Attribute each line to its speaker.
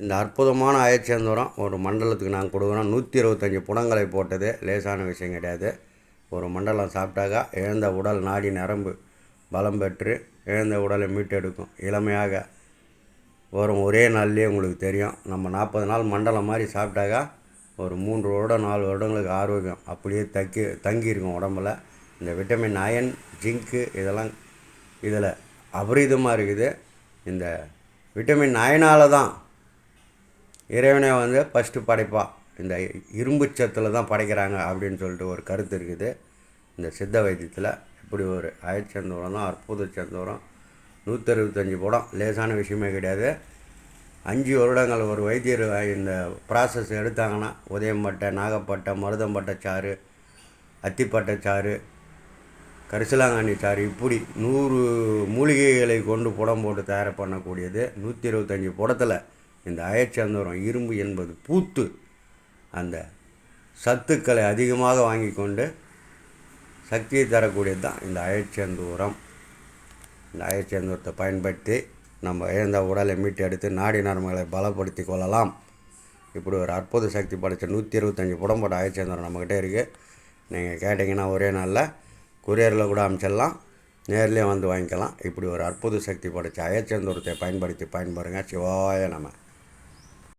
Speaker 1: இந்த அற்புதமான அயச்சேந்தூரம் ஒரு மண்டலத்துக்கு நாங்கள் கொடுக்குறோம் நூற்றி இருபத்தஞ்சி புடங்களை போட்டது. லேசான விஷயம் கிடையாது. ஒரு மண்டலம் சாப்பிட்டாக்கா இழந்த உடல் நாடி நரம்பு பலம் பெற்று இழந்த உடலை மீட்டெடுக்கும். இளமையாக வரும் ஒரே நாள்லேயே உங்களுக்கு தெரியும். நம்ம நாற்பது நாள் மண்டலம் மாதிரி சாப்பிட்டாக்கா ஒரு மூன்று வருடம் நாலு வருடங்களுக்கு ஆரோக்கியம் அப்படியே தக்கி தங்கியிருக்கும் உடம்புல. இந்த விட்டமின் அயன் ஜிங்க்கு இதெல்லாம் இதில் அபரிதமாக இருக்குது. இந்த விட்டமின் அயனால் தான் இறைவனை வந்து ஃபஸ்ட்டு படைப்பான் இந்த இரும்பு சத்தில் தான் படைக்கிறாங்க அப்படின்னு சொல்லிட்டு ஒரு கருத்து இருக்குது. இந்த சித்த வைத்தியத்தில் இப்படி ஒரு அயச்சந்தூரம் தான் அற்புத சந்தூரம். நூற்றி அறுபத்தஞ்சு படம் லேசான விஷயமே கிடையாது. அஞ்சு வருடங்கள் ஒரு வைத்தியர் இந்த ப்ராசஸ் எடுத்தாங்கன்னா உதயம்பட்டை நாகப்பட்டை மருதம்பட்டை சாறு அத்திப்பட்டை சாறு கரிசலாங்கண்ணி சாறு இப்படி நூறு மூலிகைகளை கொண்டு புடம் போட்டு தயார் பண்ணக்கூடியது நூற்றி இருபத்தஞ்சி புடத்தில். இந்த அயச்சந்தரம் இரும்பு என்பது பூத்து அந்த சத்துக்களை அதிகமாக வாங்கி கொண்டு சக்தியை தரக்கூடியது தான் இந்த அயச்சந்தூரம் இந்த அயச்சந்தூரத்தை பயன்படுத்தி நம்ம இழந்த உடலை மீட்டு எடுத்து நாடி நரம்புகளை பலப்படுத்தி கொள்ளலாம். இப்படி ஒரு அற்புத சக்தி படைத்த நூற்றி இருபத்தஞ்சி புடம்போட அயச்சந்தரம் அயச்சந்தூரம் நம்மக்கிட்ட இருக்குது நீங்கள் கேட்டிங்கன்னா ஒரே நாளில் குரியரில் கூட அமைச்சிடலாம். நேர்லேயே வந்து வாங்கிக்கலாம். இப்படி ஒரு அற்புத சக்தி படைத்த அயச்சந்தூரத்தை பயன்படுத்தி பயன்படுங்க சிவாய நம்ம